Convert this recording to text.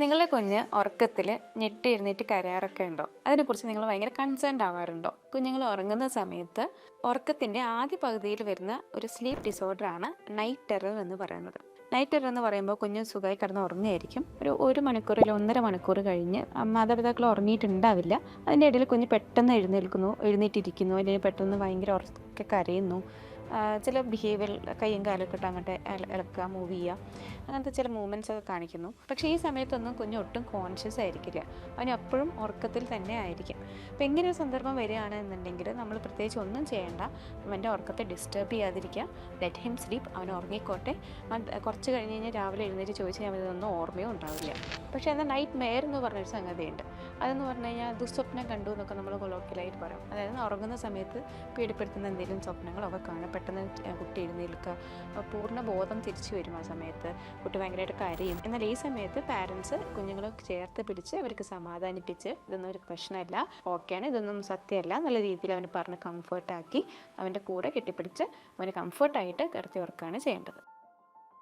നിങ്ങളുടെ കുഞ്ഞ് ഉറക്കത്തിൽ ഞെട്ടി എഴുന്നേറ്റ് കരയാറൊക്കെ ഉണ്ടോ? അതിനെക്കുറിച്ച് നിങ്ങൾ ഭയങ്കര കൺസേൺഡ് ആവാറുണ്ടോ? കുഞ്ഞുങ്ങൾ ഉറങ്ങുന്ന സമയത്ത് ഉറക്കത്തിന്റെ ആദ്യ പകുതിയിൽ വരുന്ന ഒരു സ്ലീപ്പ് ഡിസോർഡറാണ് നൈറ്റ് ടെറർ എന്ന് പറയുന്നത്. നൈറ്റ് ടെറർ എന്ന് പറയുമ്പോൾ കുഞ്ഞ് സുഖമായി കിടന്ന് ഉറങ്ങുകയായിരിക്കും. ഒരു ഒരു മണിക്കൂർ അല്ലെങ്കിൽ ഒന്നര മണിക്കൂർ കഴിഞ്ഞ് മാതാപിതാക്കൾ ഉറങ്ങിയിട്ടുണ്ടാവില്ല. അതിന്റെ ഇടയിൽ കുഞ്ഞ് പെട്ടെന്ന് എഴുന്നേൽക്കുന്നു എഴുന്നേറ്റിരിക്കുന്നു അല്ലെങ്കിൽ പെട്ടെന്ന് ഭയങ്കര ഉറക്കെ കരയുന്നു. ചില ബിഹേവിയർ കയ്യും കാലൊക്കെ ഇട്ട് അങ്ങോട്ട് ഇളക്കുക മൂവ് ചെയ്യുക. അങ്ങനത്തെ ചില മൂവ്മെന്റ്സ് ഒക്കെ കാണിക്കുന്നു. പക്ഷേ ഈ സമയത്തൊന്നും കുഞ്ഞ് ഒട്ടും കോൺഷ്യസ് ആയിരിക്കില്ല. അവന് എപ്പോഴും ഉറക്കത്തിൽ തന്നെ ആയിരിക്കും. അപ്പോൾ ഇങ്ങനെ ഒരു സന്ദർഭം വരികയാണെന്നുണ്ടെങ്കിൽ നമ്മൾ പ്രത്യേകിച്ച് ഒന്നും ചെയ്യേണ്ട. അവന്റെ ഉറക്കത്തെ ഡിസ്റ്റർബ് ചെയ്യാതിരിക്കുക. ലെറ്റ് ഹിം സ്ലീപ്പ് അവൻ ഉറങ്ങിക്കോട്ടെ. കുറച്ച് കഴിഞ്ഞ് കഴിഞ്ഞാൽ രാവിലെ എഴുന്നേറ്റ് ചോദിച്ചു കഴിഞ്ഞാൽ ഇതൊന്നും ഓർമ്മയോ ഉണ്ടാവില്ല. പക്ഷേ എന്നാൽ നൈറ്റ് മെയർ എന്ന് പറഞ്ഞൊരു സംഗതിയുണ്ട്. അതെന്ന് പറഞ്ഞു കഴിഞ്ഞാൽ ദുസ്വപ്നം കണ്ടു എന്നൊക്കെ നമ്മൾ കൊളോക്കിയലായിട്ട് പറയും. അതായത് ഉറങ്ങുന്ന സമയത്ത് പീഡിപ്പെടുത്തുന്ന എന്തെങ്കിലും സ്വപ്നങ്ങളൊക്കെ കാണും. പെട്ടെന്ന് കുട്ടി എഴുന്നേൽക്കുക. പൂർണ ബോധം തിരിച്ചു വരും ആ സമയത്ത്. കുട്ടി ഭയങ്കരമായിട്ട് കരയും. എന്നാൽ ഈ സമയത്ത് പാരൻസ് കുഞ്ഞുങ്ങളെ ചേർത്ത് പിടിച്ച് അവർക്ക് സമാധാനിപ്പിച്ച് ഇതൊന്നും ഒരു പ്രശ്നമല്ല ഓക്കെയാണ് ഇതൊന്നും സത്യമല്ല നല്ല രീതിയിൽ അവന് പറഞ്ഞ് കംഫർട്ടാക്കി അവന്റെ കൂടെ കെട്ടിപ്പിടിച്ച് അവന് കംഫർട്ടായിട്ട് കിടത്തി ഉറക്കുകയാണ് ചെയ്യേണ്ടത്.